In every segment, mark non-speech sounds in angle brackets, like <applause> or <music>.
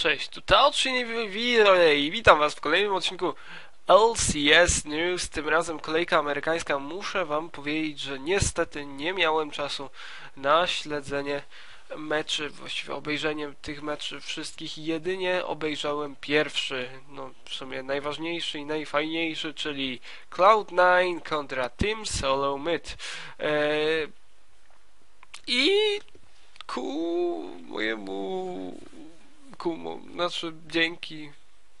Cześć, tu Taochi i witam was w kolejnym odcinku LCS News. Tym razem kolejka amerykańska. Muszę wam powiedzieć, że niestety nie miałem czasu na śledzenie meczy, właściwie obejrzenie tych meczy wszystkich. Jedynie obejrzałem pierwszy, no w sumie najważniejszy i najfajniejszy, czyli Cloud9 kontra Team Solo Mid. Eee, I ku mojemu ku, znaczy dzięki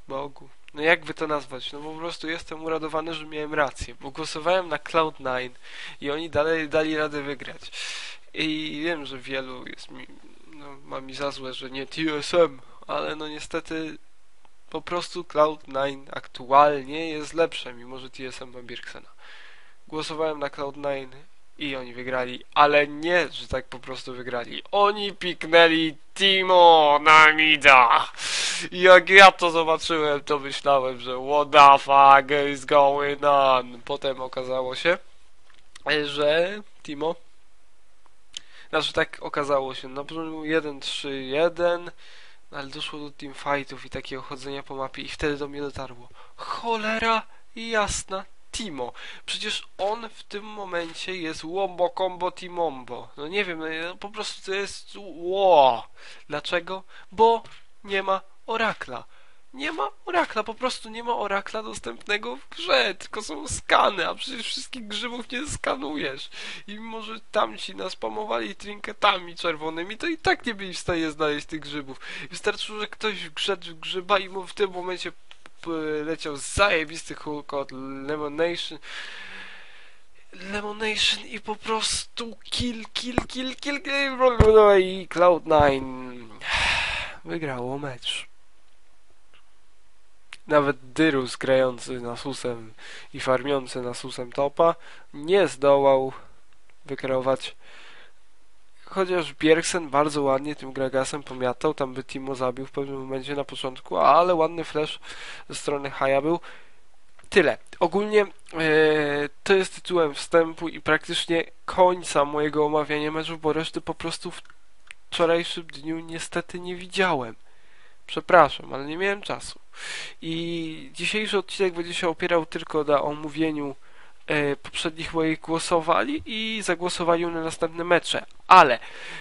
Bogu. No jakby to nazwać? No po prostu jestem uradowany, że miałem rację, bo głosowałem na Cloud9 i oni dalej dali radę wygrać. I wiem, że wielu jest mi, no, ma mi za złe, że nie TSM, ale no niestety po prostu Cloud9 aktualnie jest lepsze, mimo że TSM ma Birksena. Głosowałem na Cloud9 i oni wygrali, ale nie, że tak po prostu wygrali. Oni piknęli Timo na mida. Jak ja to zobaczyłem, to myślałem, że what the fuck is going on. Potem okazało się, że Timo znaczy tak okazało się, na początku 1-3-1 ale doszło do teamfightów i takiego chodzenia po mapie i wtedy do mnie dotarło. Cholera jasna, Timo. Przecież on w tym momencie jest Wombo Combo Timombo. No nie wiem, no po prostu to jest ło. Dlaczego? Bo nie ma Orakla. Nie ma Orakla, po prostu nie ma Orakla dostępnego w grze, tylko są skany, a przecież wszystkich grzybów nie skanujesz. I mimo, że tamci nas pomowali trinketami czerwonymi, to i tak nie byli w stanie znaleźć tych grzybów. Wystarczyło, że ktoś w grzyba i mu w tym momencie leciał zajebisty hulk od Lemonation. Lemonation i po prostu kill, kill, kill, kill, kill i Cloud9 wygrało mecz. Nawet Dyrus grający na susem i farmiący na susem topa nie zdołał wykreować chociaż Bjergsen bardzo ładnie tym Gragasem pomiatał, tam by Timo zabił w pewnym momencie na początku, ale ładny flash ze strony Haya był. Tyle. Ogólnie e, to jest tytułem wstępu i praktycznie końca mojego omawiania meczów, bo reszty po prostu w wczorajszym dniu niestety nie widziałem. Przepraszam, ale nie miałem czasu. I dzisiejszy odcinek będzie się opierał tylko na omówieniu poprzednich moich głosowali i zagłosowaniu na następne mecze. Ale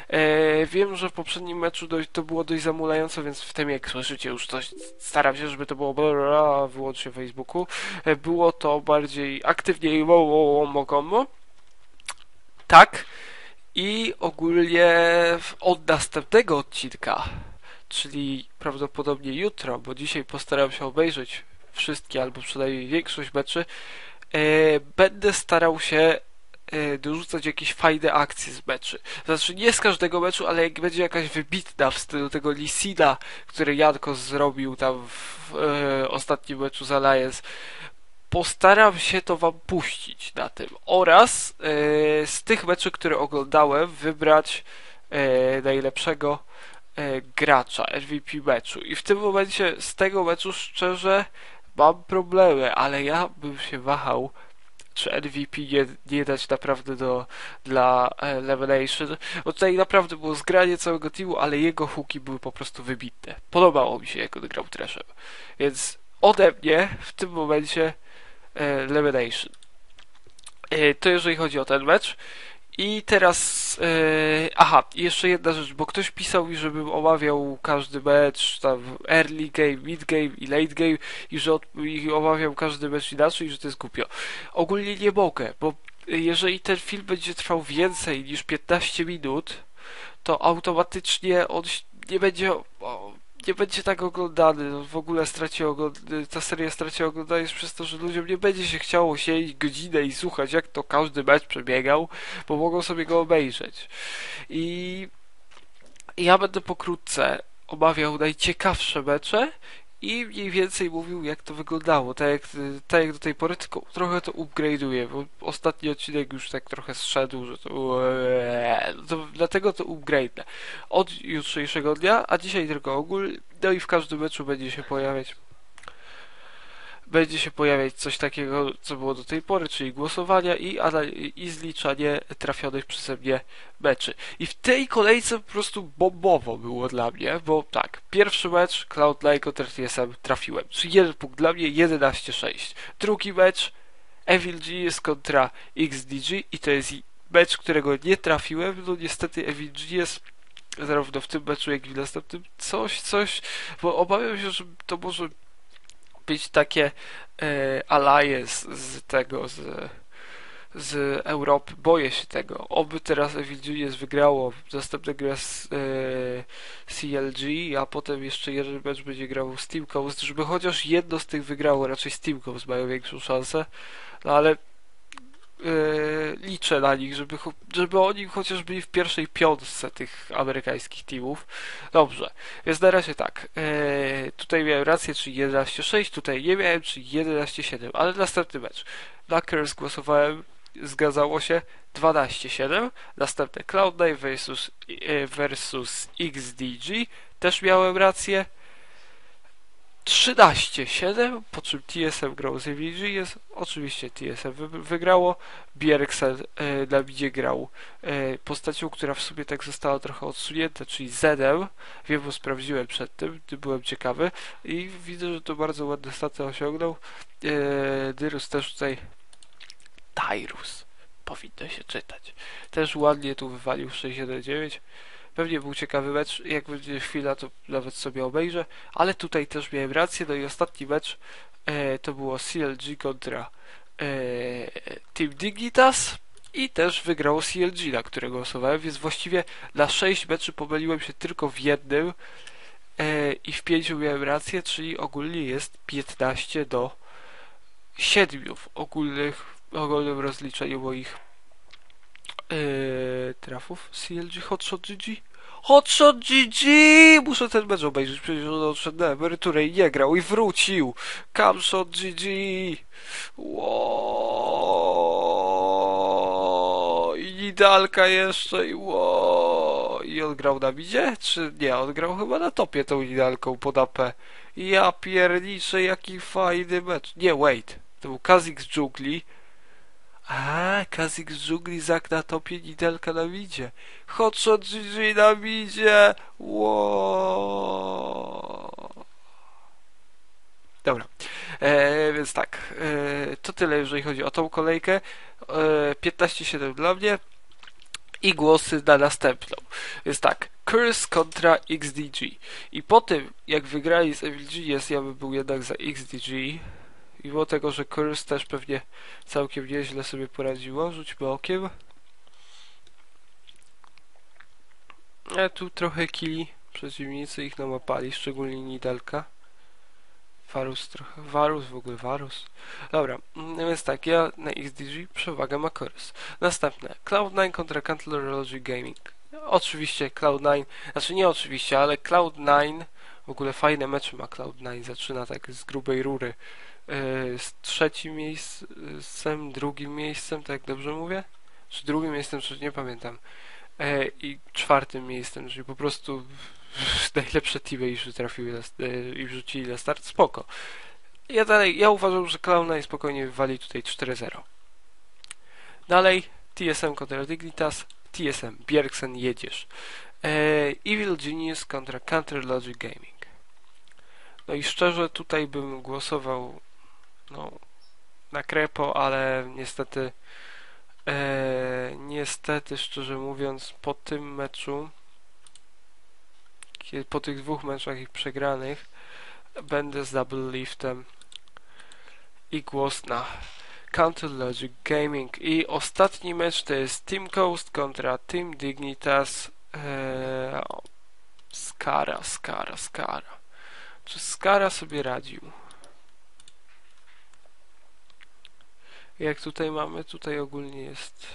e, wiem, że w poprzednim meczu to było dość zamulające, więc w tym jak słyszycie już coś staram się, żeby to było bla, wyłącznie Facebooku. E, było to bardziej aktywniej mokomo. Tak. I ogólnie od następnego odcinka, czyli prawdopodobnie jutro, bo dzisiaj postaram się obejrzeć wszystkie albo przynajmniej większość meczy, e, będę starał się e, dorzucać jakieś fajne akcje z meczy. Znaczy nie z każdego meczu, ale jak będzie jakaś wybitna w stylu tego Lisina, który Janko zrobił tam w e, ostatnim meczu z Alliance, postaram się to wam puścić na tym. Oraz e, z tych meczów, które oglądałem, wybrać e, najlepszego e, gracza MVP meczu. I w tym momencie z tego meczu szczerze mam problemy, ale ja bym się wahał, czy MVP nie, nie dać naprawdę do, dla e, Lemonation. Bo tutaj naprawdę było zgranie całego teamu, ale jego huki były po prostu wybitne. Podobało mi się, jak on grał Trashem. Więc ode mnie w tym momencie e, Lemonation. E, to jeżeli chodzi o ten mecz. I teraz, yy, aha, jeszcze jedna rzecz, bo ktoś pisał mi, żebym omawiał każdy mecz, tam early game, mid game i late game i że od, i omawiał każdy mecz inaczej i że to jest głupio. Ogólnie nie mogę, bo jeżeli ten film będzie trwał więcej niż 15 minut, to automatycznie on nie będzie nie będzie tak oglądany, no w ogóle straci ta seria straci oglądanie przez to, że ludziom nie będzie się chciało siedzieć godzinę i słuchać jak to każdy mecz przebiegał, bo mogą sobie go obejrzeć. I ja będę pokrótce omawiał najciekawsze mecze i mniej więcej mówił, jak to wyglądało. Tak jak, tak jak do tej pory, tylko trochę to upgrade'uję, bo ostatni odcinek już tak trochę zszedł, że to, to dlatego to upgrade'nę. Od jutrzejszego dnia, a dzisiaj tylko ogól, no i w każdym meczu będzie się pojawiać będzie się pojawiać coś takiego, co było do tej pory, czyli głosowania i, i zliczanie trafionych przeze mnie meczy. I w tej kolejce po prostu bombowo było dla mnie, bo tak, pierwszy mecz Cloud9 kontra TSM trafiłem, czyli jeden punkt dla mnie, 11-6. Drugi mecz Evil Genius kontra XDG i to jest mecz, którego nie trafiłem, no niestety Evil Genius zarówno w tym meczu, jak i w następnym coś, coś, bo obawiam się, że to może być takie alliance z tego, z, z Europy. Boję się tego. Oby teraz Evil Genius wygrało następne gra z e, CLG, a potem jeszcze jeden mecz będzie grał z Team Coast, żeby chociaż jedno z tych wygrało. Raczej z Team Coast mają większą szansę. No ale Yy, liczę na nich, żeby, żeby oni chociaż byli w pierwszej piątce tych amerykańskich teamów. Dobrze, więc na razie tak. Yy, tutaj miałem rację, czyli 11-6, tutaj nie miałem, czyli 11-7, ale następny mecz. Knuckers głosowałem, zgadzało się 12-7. Następne Cloud9 versus, yy, versus XDG, też miałem rację. 13-7, po czym TSM grał z jest oczywiście TSM wy, wygrało, Bjergsen e, na midzie grał e, postacią, która w sumie tak została trochę odsunięta, czyli Zedem, wiem, bo sprawdziłem przed tym, byłem ciekawy i widzę, że to bardzo ładne staty osiągnął, e, Dyrus też tutaj. Tyrus powinno się czytać, też ładnie tu wywalił 6-1-9 Pewnie był ciekawy mecz, jak będzie chwila, to nawet sobie obejrzę, ale tutaj też miałem rację, no i ostatni mecz e, to było CLG kontra e, Team Dignitas i też wygrało CLG, na którego głosowałem, więc właściwie na 6 meczy pomyliłem się tylko w jednym e, i w 5 miałem rację, czyli ogólnie jest 15 do 7 w ogólnych, ogólnym rozliczeniu moich Yy, trafów CLG Hotshot GG Hotshot GG! Muszę ten mecz obejrzeć, przecież on odszedł na emeryturę i nie grał i wrócił. Camshot GG! Ło! I Nidalka jeszcze i ło! I on grał na midzie? Czy nie? On grał chyba na topie tą Nidalką pod AP. Ja pierniczę, jaki fajny mecz. Nie, wait. To był Kazik z dżungli. A, Kazik z dżungli, Zak na topie, Nidelka na widzie. Hotshot GG na widzie. Wow. Dobra, e, więc tak, e, to tyle jeżeli chodzi o tą kolejkę. E, 15-7 dla mnie i głosy na następną. Więc tak, Curse kontra XDG. I po tym, jak wygrali z FLG, jest, ja bym był jednak za XDG. I mimo tego, że Curse też pewnie całkiem nieźle sobie poradziło, rzućmy okiem. A tu trochę kili przeciwnicy ich namapali, szczególnie Nidalka. Varus trochę, Varus w ogóle, Varus. Dobra, no więc tak, ja na XDG przewagę ma Curse. Następne, Cloud9 kontra Logic Gaming. Oczywiście Cloud9, znaczy nie oczywiście, ale Cloud9 w ogóle fajne mecze ma Cloud9, zaczyna tak z grubej rury. E, z trzecim miejscem, drugim miejscem, tak dobrze mówię? Czy drugim miejscem, czy nie pamiętam. E, I czwartym miejscem, czyli po prostu <laughs> najlepsze teamy już trafiły e, i wrzucili na start, spoko. Ja dalej, ja uważam, że Clowna spokojnie wywali tutaj 4-0. Dalej, TSM kontra Dignitas, TSM, Bjergsen, jedziesz. Evil Genius kontra Counter Logic Gaming. No i szczerze tutaj bym głosował no, na krepo, ale niestety e, niestety, szczerze mówiąc, po tym meczu po tych dwóch meczach ich przegranych będę z Double Liftem i głos na Counter Logic Gaming i ostatni mecz to jest Team Coast kontra Team Dignitas eee, Skara, Skara, Skara czy Skara sobie radził? Jak tutaj mamy, tutaj ogólnie jest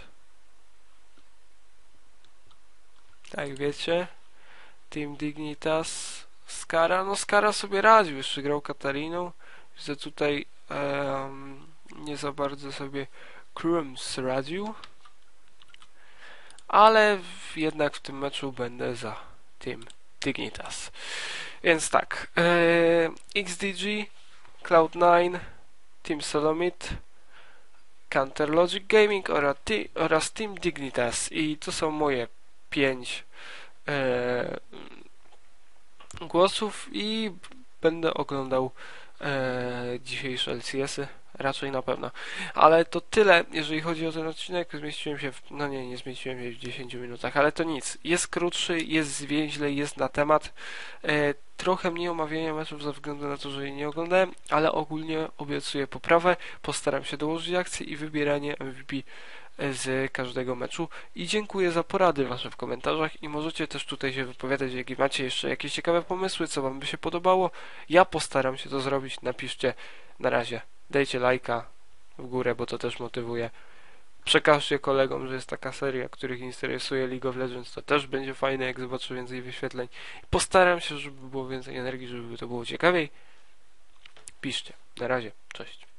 tak wiecie Team Dignitas Skara, no Skara sobie radził, jeszcze grał Katariną że tutaj um, nie za bardzo sobie Krums radził ale jednak w tym meczu będę za Team Dignitas. Więc tak e, XDG Cloud9 Team Solomid, Counter Logic Gaming oraz, oraz Team Dignitas. I to są moje pięć e, głosów i będę oglądał e, dzisiejsze LCS-y. Raczej na pewno. Ale to tyle, jeżeli chodzi o ten odcinek. Zmieściłem się w. No nie, nie zmieściłem się w 10 minutach, ale to nic. Jest krótszy, jest zwięźle, jest na temat. E, trochę mniej omawiania meczów ze względu na to, że jej nie oglądałem, ale ogólnie obiecuję poprawę. Postaram się dołożyć akcję i wybieranie MVP z każdego meczu. I dziękuję za porady Wasze w komentarzach i możecie też tutaj się wypowiadać, jak macie jeszcze jakieś ciekawe pomysły, co Wam by się podobało. Ja postaram się to zrobić. Napiszcie na razie. Dajcie lajka w górę, bo to też motywuje. Przekażcie kolegom, że jest taka seria, których interesuje League of Legends. To też będzie fajne, jak zobaczę więcej wyświetleń. Postaram się, żeby było więcej energii, żeby to było ciekawiej. Piszcie. Na razie. Cześć.